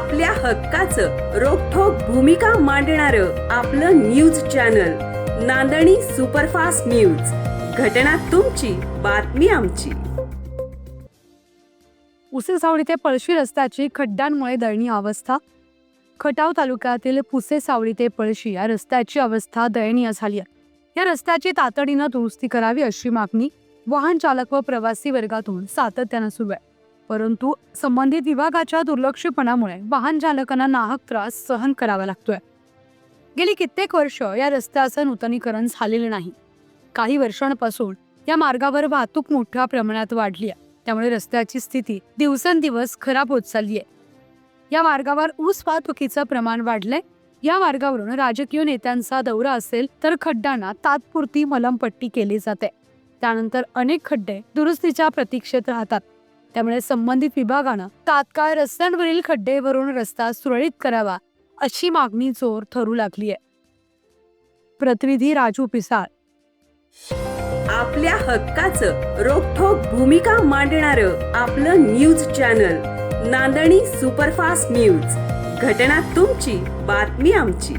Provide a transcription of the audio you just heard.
आपल्या हक्काचं रोखोक भूमिका मांडणार आपलं न्यूज चॅनल नांदणी सुपरफास्ट न्यूज. घटना तुमची बातमी आमची. पुसेसावळी ते पळशी रस्त्याची खड्ड्यांमुळे दयनीय अवस्था. खटाव तालुक्यातील पुसेसावळी ते पळशी या रस्त्याची अवस्था दयनीय झाली आहे. या रस्त्याची तातडीनं दुरुस्ती करावी अशी मागणी वाहन चालक व प्रवासी वर्गातून सातत्यानं सुरू आहे. परंतु संबंधित विभागाच्या दुर्लक्षपणामुळे वाहन चालकांना नाहक त्रास सहन करावा लागतोय. गेली कित्येक वर्ष या रस्त्याचं नूतनीकरण झालेलं नाही. काही वर्षांपासून या मार्गावर वाहतूक मोठ्या प्रमाणात वाढली आहे. त्यामुळे रस्त्याची स्थिती दिवसेंदिवस खराब होत चालली आहे. या मार्गावर ऊस वाहतुकीचं प्रमाण वाढलंय. या मार्गावरून राजकीय नेत्यांचा दौरा असेल तर खड्ड्यांना तात्पुरती मलमपट्टी केली जाते. त्यानंतर अनेक खड्डे दुरुस्तीच्या प्रतीक्षेत राहतात. त्यामुळे संबंधित विभागानं तात्काळ रस्त्यांवरील खड्डे भरून रस्ता सुरळीत करावा अशी मागणी जोर ठरू लागली आहे प्रतिनिधी राजू पिसाळ. आपल्या हक्काचं रोखोक भूमिका मांडणार आपलं न्यूज चॅनल नांदणी सुपरफास्ट न्यूज. घटना तुमची बातमी आमची.